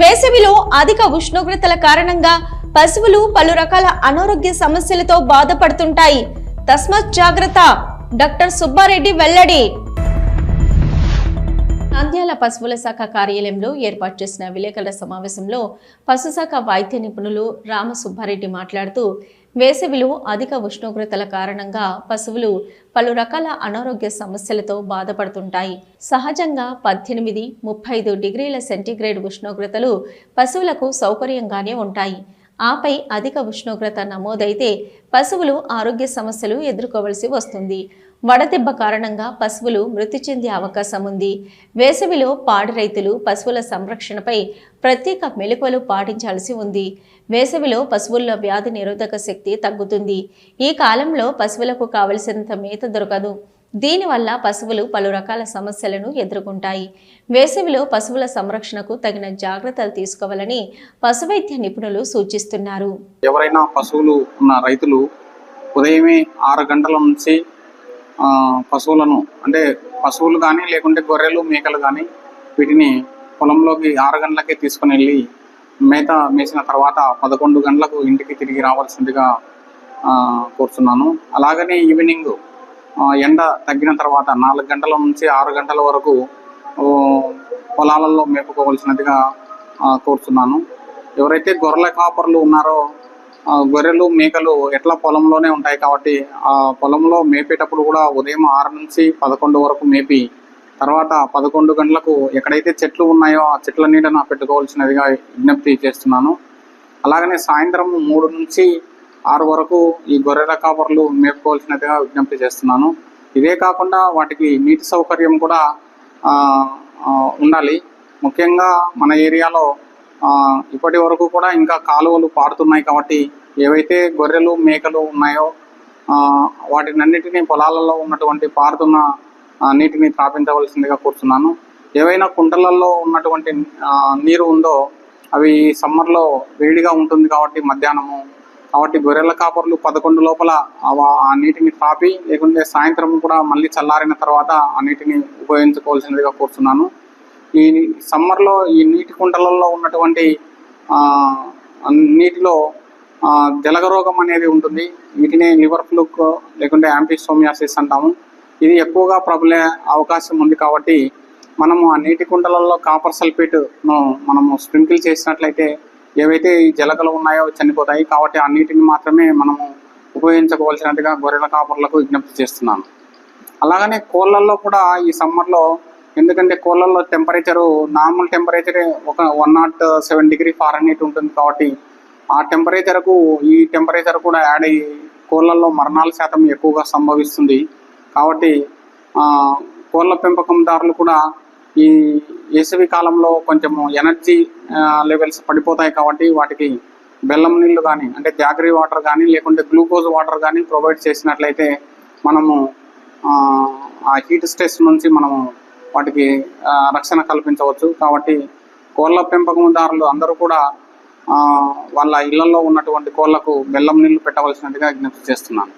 వేసవిలో అధిక ఉష్ణోగ్రతల కారణంగా పశువులు పలు రకాల అనారోగ్య సమస్యలతో బాధపడుతుంటాయి. తస్మత్ జాగ్రత్త. డాక్టర్ సుబ్బారెడ్డి వెల్లడి. నంద్యాల పశువుల శాఖ కార్యాలయంలో ఏర్పాటు చేసిన విలేకరుల సమావేశంలో పశుశాఖ వైద్య నిపుణులు రామసుబ్బారెడ్డి మాట్లాడుతూ వేసవిలో అధిక ఉష్ణోగ్రతల కారణంగా పశువులు పలు రకాల అనారోగ్య సమస్యలతో బాధపడుతుంటాయి. సహజంగా పద్దెనిమిది ముప్పై ఐదు డిగ్రీల సెంటీగ్రేడ్ ఉష్ణోగ్రతలు పశువులకు సౌకర్యంగానే ఉంటాయి. ఆపై అధిక ఉష్ణోగ్రత నమోదైతే పశువులు ఆరోగ్య సమస్యలు ఎదుర్కోవలసి వస్తుంది. వడదెబ్బ కారణంగా పశువులు మృతి చెందే అవకాశం ఉంది. వేసవిలో పాడి రైతులు పశువుల సంరక్షణపై ప్రత్యేక మెలకువలు పాటించాల్సి ఉంది. వేసవిలో పశువుల్లో వ్యాధి నిరోధక శక్తి తగ్గుతుంది. ఈ కాలంలో పశువులకు కావలసినంత మేత దొరకదు. దీనివల్ల పశువులు పలు రకాల సమస్యలను ఎదుర్కొంటాయి. వేసవిలో పశువుల సంరక్షణకు తగిన జాగ్రత్తలు తీసుకోవాలని పశువైద్య నిపుణులు సూచిస్తున్నారు. ఎవరైనా పశువులు ఉన్న రైతులు ఉదయమే ఆరు గంటల నుంచి పశువులను అంటే పశువులు కానీ లేకుంటే గొర్రెలు మేకలు కానీ వీటిని పొలంలోకి ఆరు గంటలకే తీసుకుని వెళ్ళి మేత మేసిన తర్వాత పదకొండు గంటలకు ఇంటికి తిరిగి రావాల్సిందిగా కోరుతున్నాను అలాగనే ఈవినింగ్ ఎండ తగ్గిన తర్వాత నాలుగు గంటల నుంచి ఆరు గంటల వరకు పొలాలలో మేపుకోవాల్సినదిగా కోరుతున్నాను ఎవరైతే గొర్రెల కాపర్లు ఉన్నారో గొర్రెలు మేకలు ఎట్లా పొలంలోనే ఉంటాయి కాబట్టి ఆ పొలంలో మేపేటప్పుడు కూడా ఉదయం ఆరు నుంచి పదకొండు వరకు మేపి తర్వాత పదకొండు గంటలకు ఎక్కడైతే చెట్లు ఉన్నాయో ఆ చెట్ల నీడన పెట్టుకోవాల్సినదిగా విజ్ఞప్తి చేస్తున్నాను. అలాగనే సాయంత్రం మూడు నుంచి ఆరు వరకు ఈ గొర్రెల కాపర్లు మేపుకోవాల్సినదిగా విజ్ఞప్తి చేస్తున్నాను. ఇదే కాకుండా వాటికి నీటి సౌకర్యం కూడా ఉండాలి. ముఖ్యంగా మన ఏరియాలో ఇప్పటి వరకు కూడా ఇంకా కాలువలు పారుతున్నాయి కాబట్టి ఏవైతే గొర్రెలు మేకలు ఉన్నాయో వాటినన్నిటినీ పొలాలలో ఉన్నటువంటి పారుతున్న నీటిని త్రాపించవలసిందిగా కూర్చున్నాను ఏవైనా కుంటలలో ఉన్నటువంటి నీరు ఉందో అవి సమ్మర్లో వేడిగా ఉంటుంది కాబట్టి మధ్యాహ్నము కాబట్టి గొర్రెల కాపర్లు పదకొండు లోపల ఆ నీటిని త్రాపి లేకుంటే సాయంత్రం కూడా మళ్ళీ చల్లారిన తర్వాత ఆ నీటిని ఉపయోగించుకోవాల్సిందిగా కోరుతున్నాను. ఈ సమ్మర్లో ఈ నీటి కుంటలలో ఉన్నటువంటి నీటిలో ఆ, జలగ రోగం అనేది ఉంటుంది. వీటిని లివర్ ఫ్లూక్ లేకుంటే యాంపిసోమియాసిస్ అంటాము. ఇది ఎక్కువగా ప్రబలే అవకాశం ఉంది కాబట్టి మనము ఆ నీటి కుంటలలో కాపర్ సల్ఫేట్ను మనము స్ప్రింకిల్ చేసినట్లయితే ఏవైతే ఈ జలగలు ఉన్నాయో చనిపోతాయి. కాబట్టి ఆ నీటిని మాత్రమే మనము ఉపయోగించుకోవాల్సినట్టుగా గొర్రెల కాపర్లకు విజ్ఞప్తి చేస్తున్నాను. అలాగనే కోళ్ళల్లో కూడా ఈ సమ్మర్లో ఎందుకంటే కోళ్ళల్లో టెంపరేచరు నార్మల్ టెంపరేచరే ఒక one naught seven degree Fahrenheit ఉంటుంది కాబట్టి ఆ టెంపరేచర్కు ఈ టెంపరేచర్ కూడా యాడ్ అయ్యి కోళ్ళల్లో మరణాల శాతం ఎక్కువగా సంభవిస్తుంది. కాబట్టి కోళ్ళ పెంపకందారులు కూడా ఈ వేసవి కాలంలో కొంచెం ఎనర్జీ లెవెల్స్ పడిపోతాయి కాబట్టి వాటికి బెల్లం నీళ్ళు కానీ అంటే జాగరీ వాటర్ కానీ లేకుంటే గ్లూకోజ్ వాటర్ కానీ ప్రొవైడ్ చేసినట్లయితే మనము ఆ హీట్ స్ట్రెస్ నుంచి మనము వాటికి రక్షణ కల్పించవచ్చు. కాబట్టి కోళ్ళ పెంపకందారులు అందరూ కూడా వాళ్ళ ఇళ్ళలో ఉన్నటువంటి కోళ్ళకు బెల్లం నీళ్ళు పెట్టవలసినట్టుగా విజ్ఞప్తి చేస్తున్నాను.